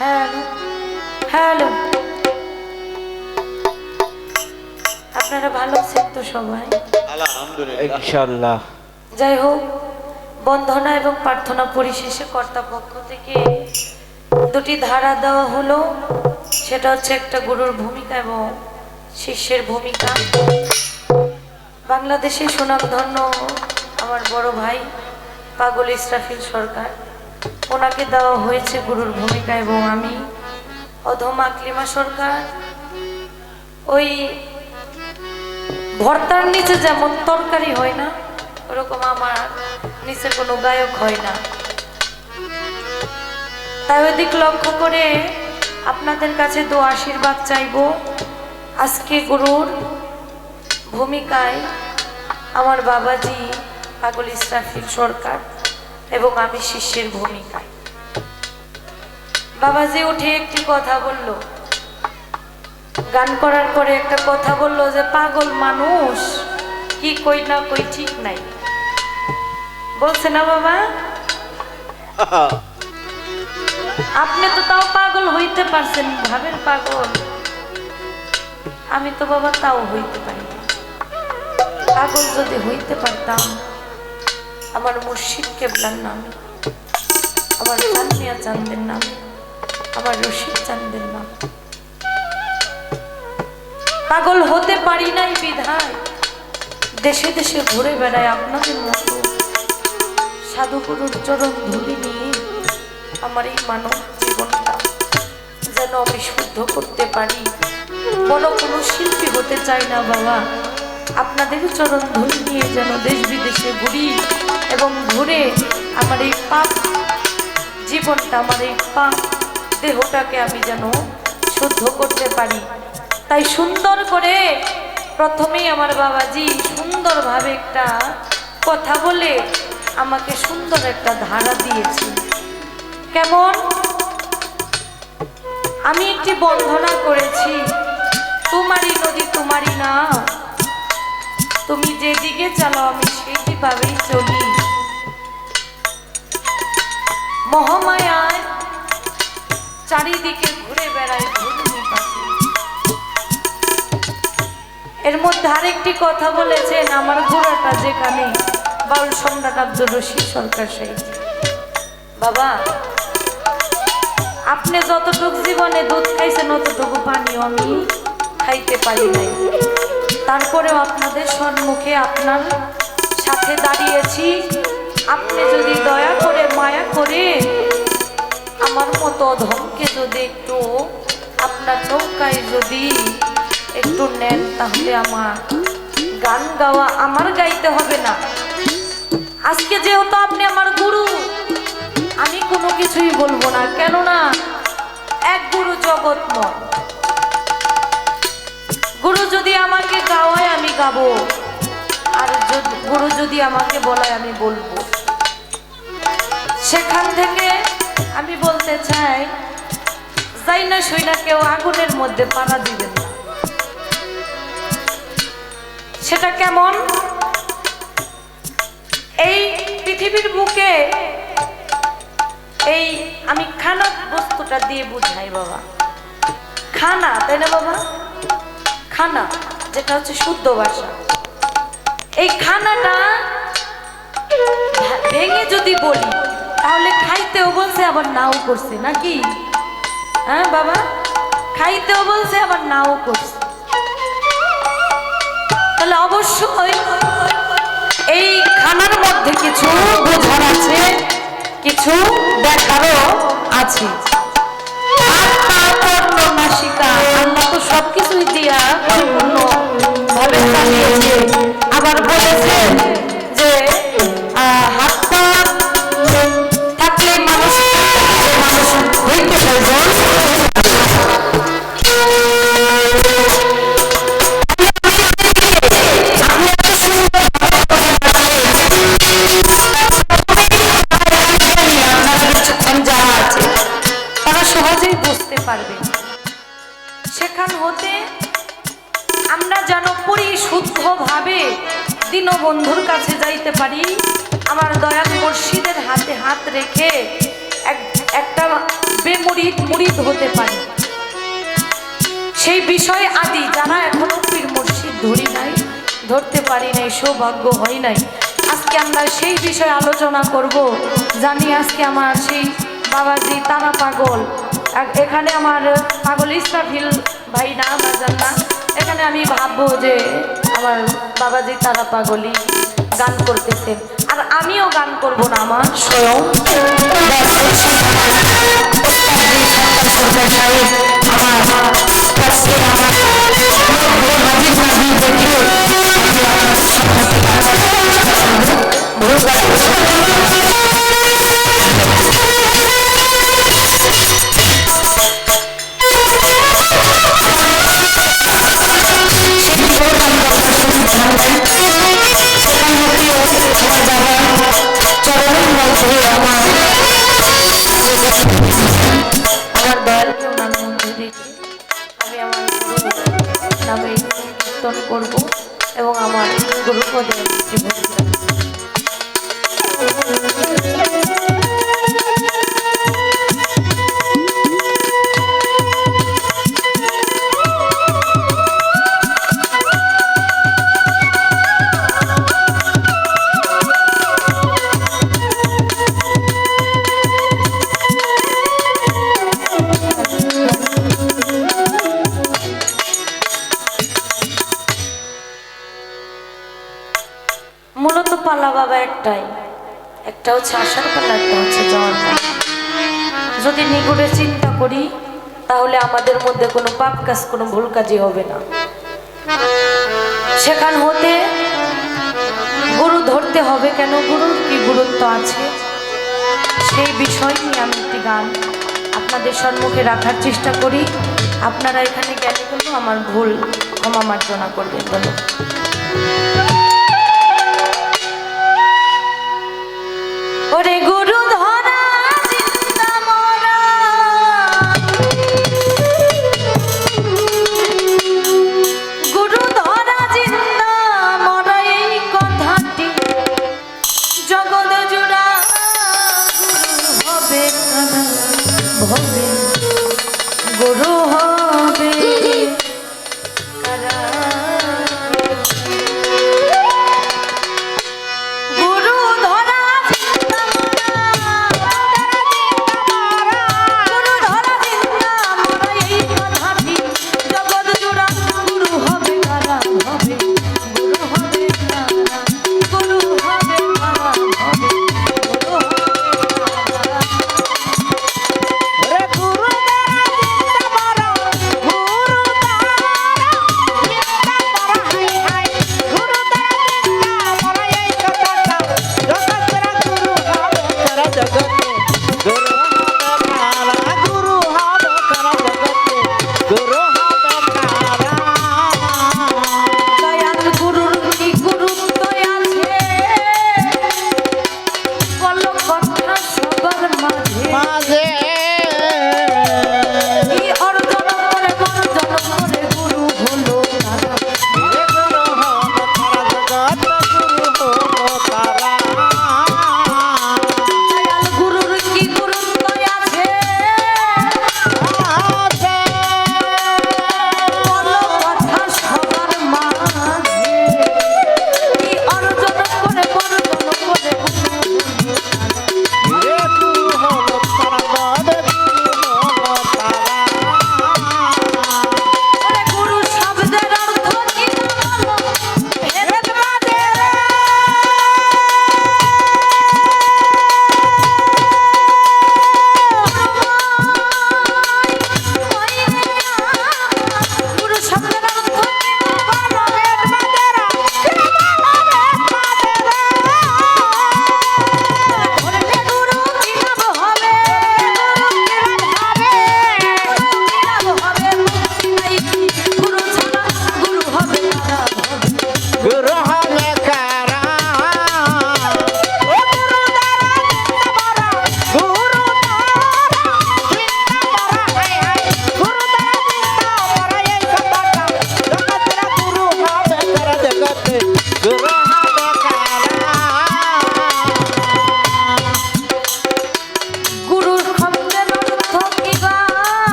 Hello hello. আপনারা ভালো আছেন তো সবাই? ইনশাআল্লাহ। যাই হোক বন্ধনা এবং প্রার্থনা পরিশেষে কর্তাপক্ষ থেকে দুটি ধারা দেওয়া হলো। সেটা হচ্ছে একটা গুরুর ভূমিকা এবং শিষ্যের ভূমিকা। বাংলাদেশে সুনামধন্য আমার বড় ভাই পাগল ইসরাফিল সরকার। ওনাকে দেওয়া হয়েছে গুরুর ভূমিকা এবং আমি অধম আকলিমা সরকার। ওই ভর্তার নিচে যেমন তরকারি হয় না, ওরকম আমার নিচে কোনো গায়ক হয় না। তাই ওদিক লক্ষ্য করে আপনাদের কাছে দু আশীর্বাদ চাইব। আজকে গুরুর ভূমিকায় আমার বাবাজি পাগল ইসরাফিল সরকার। এবং আমি শিষ্যের ভূমিকায়। বাবাজি উঠে একটি কথা বলল। গান করার পরে একটা কথা বলল যে, পাগল মানুষ, কি কই না কই ঠিক নাই। বলছে, না বাবা, আপনি তো তাও পাগল হইতে পারছেন ভাবের পাগল। আমি তো বাবা তাও হইতে পারি পাগল যদি হইতে পারতাম আমার মুর্শিদ কেবলার নামে। আমার চান্দিয়া চান্দের নামে। আমার রশিদ চান্দের নামে। পাগল হতে পারি নাই বিধায়। দেশে দেশে ঘুরে বেড়ায় আপনাদের মতো। সাধুগুরুর চরণ ধুলি নিয়ে আমার এই মানব জীবনটা যেন আমি শুদ্ধ করতে পারি। বড় কোনো শিল্পী হতে চাই না বাবা। আপনাদের চরণ ধুলি নিয়ে যেন দেশ বিদেশে ঘুরি। এবং ঘুরে আমার এই পাপ জীবনটা, আমার এই পাপ দেহটাকে আমি যেন শুদ্ধ করতে পারি। তাই সুন্দর করে প্রথমেই আমার বাবাজি সুন্দরভাবে একটা কথা বলে আমাকে সুন্দর একটা ধারা দিয়েছে কেমন? আমি একটি বন্ধনা করেছি, তোমারই নদী তোমারই না। তুমি যেদিকে চালাও আমি সেই ভাবেই চলি। মহামায়ায় চারিদিকে ঘুরে বেড়ায় এর মধ্যে আরেকটি কথা বলেছেন আমার ঘোড়াটা যেখানে বাউল সম্রাট আব্দুল রশিদ সরকার সেই। বাবা, আপনি যতটুকু জীবনে দুধ খাইছেন অতটুকু পানিও আমি খাইতে পারি নাই। তারপরেও আপনাদের সম্মুখে আপনার সাথে দাঁড়িয়েছি। আপনি যদি দয়া করে মায়া করে আমার মতো ধমকে যদি একটু আপনার নৌকায় যদি একটু নেন, তাহলে আমার গান গাওয়া আমার গাইতে হবে না। আজকে যেহেতু আপনি আমার গুরু, আমি কোনো কিছুই বলব না, কেননা এক গুরু জগৎময় গুরু যদি আমাকে গাওয়ায় আমি গাবো, আর গুরু যদি আমাকে বলায় আমি বলব। সেখান থেকে আমি বলতে চাই, যাই না সই না কেউ আগুনের মধ্যে পাড়া দিবেন না। সেটা কেমন? এই পৃথিবীর বুকে এই আমি খানা বস্তুটা দিয়ে বুঝাই বাবা। খানা, তাই না বাবা? খানা, যেটা হচ্ছে শুদ্ধ ভাষা। এই খানাটা ভেঙে যদি বলি তাহলে খাইতেও বলছে, আবার নাও করছে নাকি? হ্যাঁ বাবা? খাইতেও বলছে, আবার নাও করছে। তাহলে অবশ্যই এই খানার মধ্যে কিছু বোঝার আছে, কিছু দেখারও আছে। সবকিছুই দিয়া পরিপূর্ণ ভাবে আবার বলেছে যে হাত পারি নাই, সৌভাগ্য হয় নাই। আজকে আমরা সেই বিষয়ে আলোচনা করব। জানি আজকে আমার সেই বাবাজি তারা পাগল। এখানে আমার পাগল ইসরাফিল ভাই না, বাজান না। এখানে আমি ভাববো যে আমার বাবাজি তারা পাগলই গান করতেছেন আর আমিও গান করব না আমার, স্বয়ং। আমার রেখে আমি আমার নামে কীর্তন করব। এবং আমার গুরু পদে জীবন হচ্ছে আসার পালা একটা হচ্ছে যাওয়ার পালা যদি নিগুড়ে চিন্তা করি, তাহলে আমাদের মধ্যে কোনো পাপ কাজ, কোনো ভুল কাজই হবে না। সেখান হতে গুরু ধরতে হবে কেন? গুরুর কি গুরুত্ব আছে? সেই বিষয় নিয়ে আমি একটি গান আপনাদের সম্মুখে রাখার চেষ্টা করি। আপনারা এখানে গেলে কিন্তু আমার ভুল, ক্ষমা মার্জনা করবেন। বলো ওরে গুরু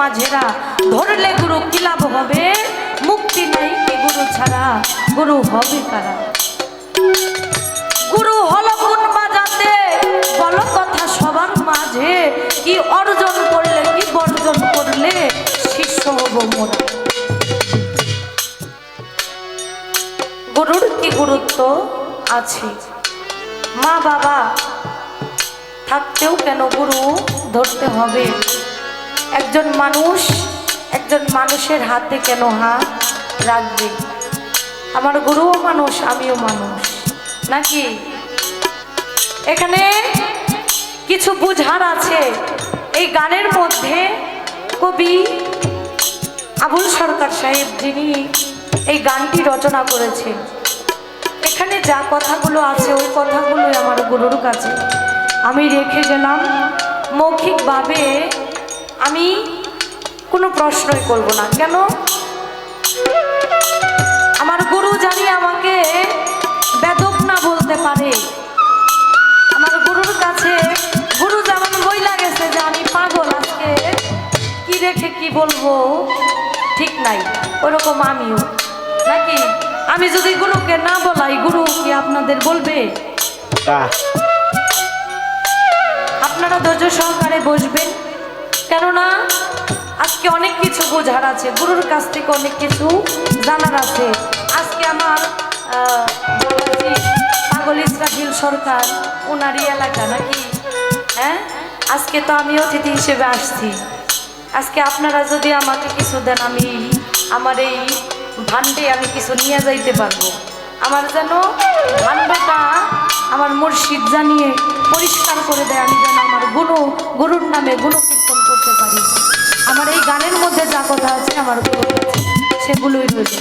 মাঝেরা। ধরলে গুরু কি লাভ হবে? মুক্তি নাই কি গুরু ছাড়া? গুরু হবে কারা? গুরু হলো কোন বাজাতে। বলো কথা সবার মাঝে। কি অর্জন করলে, কি বর্জন করলে শিষ্য হব মোরা গুরুর কি গুরুত্ব আছে? মা বাবা, থাকতেও কেন গুরু ধরতে হবে? একজন মানুষ একজন মানুষের হাতে কেন হাত রাখবে? আমার গুরুও মানুষ, আমিও মানুষ। নাকি? এখানে কিছু বুঝার আছে। এই গানের মধ্যে কবি আবুল সরকার সাহেব যিনি এই গানটি রচনা করেছেন। এখানে যা কথাগুলো আছে, ওই কথাগুলোই আমার গুরুর কাছে। আমি রেখে গেলাম। মৌখিকভাবে আমি কোনো প্রশ্নই করব না। কেন? আমার গুরু জানি আমাকে বেদক না বলতে পারে। আমার গুরুর কাছে গুরু যেমন বই লাগেছে যে আমি পাগল আজকে। কি রেখে কি বলব? ঠিক নাই ওরকম আমিও। নাকি? আমি যদি গুরুকে না বলাই গুরু কি আপনাদের বলবে? আপনারা ধৈর্য সহকারে বসবেন। কেননা আজকে অনেক কিছু বোঝার আছে, গুরুর কাছ থেকে অনেক কিছু জানার আছে। আজকে আমার পাগল ইসরাফিল সরকার ওনারই এলাকা নাকি? হ্যাঁ? আজকে তো আমি অতিথি হিসেবে আসছি। আজকে আপনারা যদি আমাকে কিছু দেন, আমি আমার এই ভান্ডে আমি কিছু নিয়ে যাইতে পারব। আমার যেন ভান্ডটা আমার মুর্শিদ জানিয়ে পরিষ্কার করে দেয়, আমি যেন আমার গুরু, গুরুর নামে গুরু পারি আমার এই গানের মধ্যে যা কথা আছে আমার সেগুলোই রয়েছে।